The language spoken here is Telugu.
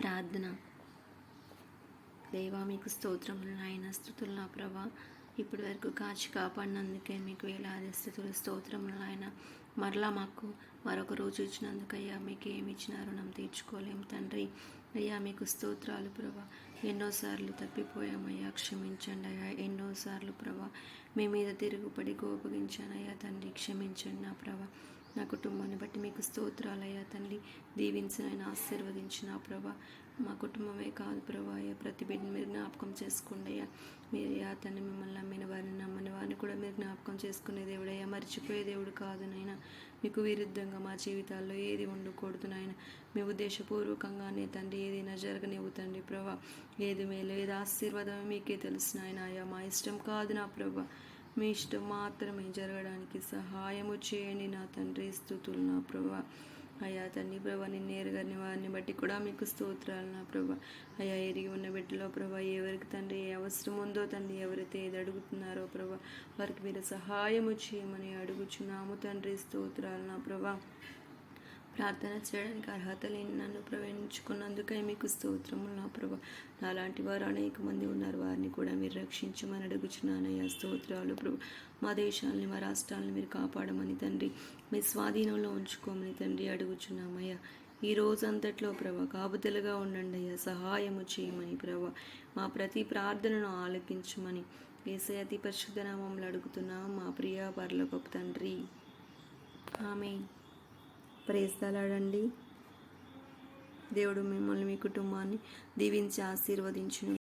ప్రార్థన. దేవా మీకు స్తోత్రములు నాయన స్థుతులు నా ప్రభా. ఇప్పటి వరకు కాచి కాపాడినందుకే మీకు వేలాది స్థుతులు స్తోత్రములు నాయన. మరలా మాకు మరొక రోజు ఇచ్చినందుకు అయ్యా మీకు ఏమి ఇచ్చిన రుణం తీర్చుకోలేము తండ్రి. అయ్యా మీకు స్తోత్రాలు ప్రభా. ఎన్నోసార్లు తప్పిపోయామయ్యా క్షమించండి అయ్యా ఎన్నోసార్లు ప్రభా. మీ మీద తిరుగుపడి కోపగించాను అయ్యా తండ్రి క్షమించండి నా ప్రభా. నా కుటుంబాన్ని బట్టి మీకు స్తోత్రాలయ్యా తండ్రి. దీవించిన ఆయన ఆశీర్వదించిన ప్రభా. మా కుటుంబమే కాదు ప్రభా అయ్యా ప్రతి బిడ్డని మీరు జ్ఞాపకం చేసుకోండి అయ్యా. మీరు యా తండ్రి మిమ్మల్ని నమ్మిన వారిని నమ్మని వారిని కూడా మీరు జ్ఞాపకం చేసుకునే దేవుడయ్యా మర్చిపోయే దేవుడు కాదు నాయన. మీకు విరుద్ధంగా మా జీవితాల్లో ఏది ఉండకూడదు నాయన. మీ ఉద్దేశపూర్వకంగానే తండ్రి ఏదైనా జరగనివ్వు తండ్రి ప్రభా. ఏది మేలు ఏది ఆశీర్వాదమే మీకే తెలుసు నాయన అయ్యా. మా ఇష్టం కాదు నా ప్రభా. మీ ఇష్టం మాత్రమే జరగడానికి సహాయము చేయండి నా తండ్రి. స్థుతులు నా ప్రభా. అయ్యా తండ్రి ప్రభా నేను నేరుగా వారిని బట్టి కూడా మీకు స్తోత్రాలు నా ప్రభా. అయ్యా ఎరిగి ఉన్న బిడ్డలో ప్రభా ఎవరికి తండ్రి ఏ అవసరం ఉందో తండ్రి ఎవరైతే ఏది అడుగుతున్నారో ప్రభా వారికి మీరు సహాయము చేయమని అడుగుచున్నాము తండ్రి. స్తోత్రాలు నా ప్రభా. ప్రార్థన చేయడానికి అర్హత లేని నన్ను ప్రవేశించుకున్నందుకే మీకు స్తోత్రములు నా ప్రభా. నాలాంటి వారు అనేక మంది ఉన్నారు. వారిని కూడా మీరు రక్షించమని అడుగుచున్నానయ్యా స్తోత్రాలు ప్రభు. మా దేశాలని మా రాష్ట్రాలను మీరు కాపాడమని తండ్రి. మీ స్వాధీనంలో ఉంచుకోమని తండ్రి అడుగుచున్నామయ్యా ఈ రోజంతట్లో ప్రభా కాపుదలుగా ఉండండి అయ్యా. సహాయము చేయమని ప్రభా. మా ప్రతి ప్రార్థనను ఆలకించమని వేసే అతి పరిశుద్ధ నామంలో అడుగుతున్నాం. మా ప్రియ పర్లగొప్ప తండ్రి. ఆమె ప్రేస్తలాడండి దేవుడు మిమ్మల్ని మీ కుటుంబాన్ని దీవించి ఆశీర్వదించును.